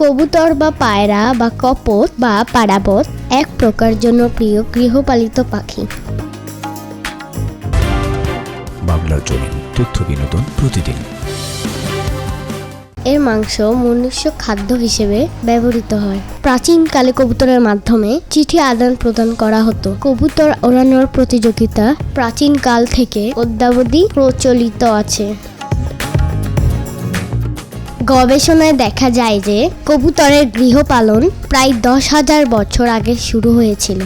কবুতর বা পায়রা বা কপত বা পাড়াবত এক প্রকার জনপ্রিয় গৃহপালিত পাখি। বাংলা জমিন তথ্য বিনোদন প্রতিদিন। এর মাংস মনুষ্য খাদ্য হিসেবে ব্যবহৃত হয়। প্রাচীনকালে কবুতরের মাধ্যমে চিঠি আদান প্রদান করা হতো। কবুতর ওড়ানোর প্রতিযোগিতা প্রাচীনকাল থেকে অদ্যাবধি প্রচলিত আছে। গবেষণায় দেখা যায় যে কবুতরের গৃহপালন প্রায় দশ হাজার বছর আগে শুরু হয়েছিল।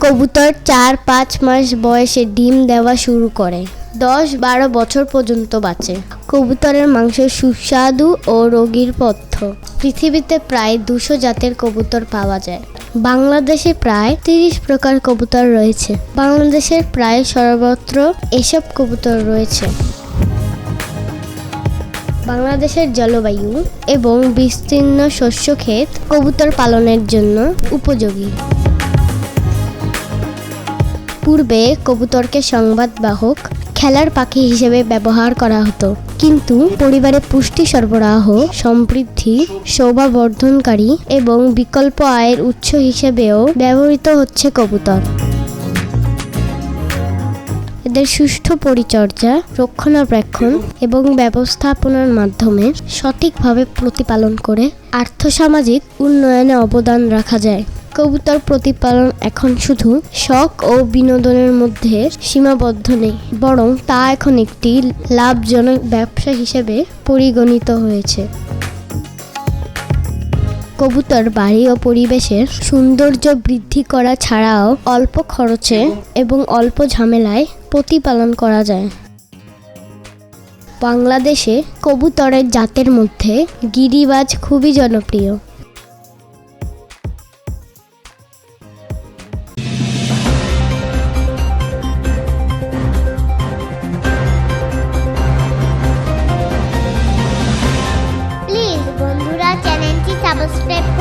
কবুতর চার পাঁচ মাস বয়সে ডিম দেওয়া শুরু করে। দশ বারো বছর পর্যন্ত বাঁচে। কবুতরের মাংস সুস্বাদু ও রোগীর পথ্য। পৃথিবীতে প্রায় দুশো জাতের কবুতর পাওয়া যায়। বাংলাদেশে প্রায় তিরিশ প্রকার কবুতর রয়েছে। বাংলাদেশের প্রায় সর্বত্র এসব কবুতর রয়েছে। বাংলাদেশের জলবায়ু এবং বিস্তীর্ণ শস্য ক্ষেত কবুতর পালনের জন্য উপযোগী। পূর্বে কবুতরকে সংবাদবাহক খেলার পাখি হিসেবে ব্যবহার করা হতো, কিন্তু পরিবারে পুষ্টি সরবরাহ, সমৃদ্ধি, শোভাবর্ধনকারী এবং বিকল্প আয়ের উৎস হিসেবেও ব্যবহৃত হচ্ছে কবুতর। এদের সুষ্ঠু পরিচর্যা, রক্ষণাবেক্ষণ এবং ব্যবস্থাপনার মাধ্যমে সঠিকভাবে প্রতিপালন করে আর্থসামাজিক উন্নয়নে অবদান রাখা যায়। কবুতর প্রতিপালন এখন শুধু শখ ও বিনোদনের মধ্যে সীমাবদ্ধ নেই, বরং তা এখন একটি লাভজনক ব্যবসা হিসেবে পরিগণিত হয়েছে। কবুতর বাড়ি ও পরিবেশের সৌন্দর্য বৃদ্ধি করা ছাড়াও অল্প খরচে এবং অল্প ঝামেলায় প্রতিপালন করা যায়। বাংলাদেশে কবুতরের জাতের মধ্যে গিরিবাজ খুবই জনপ্রিয়। subscribe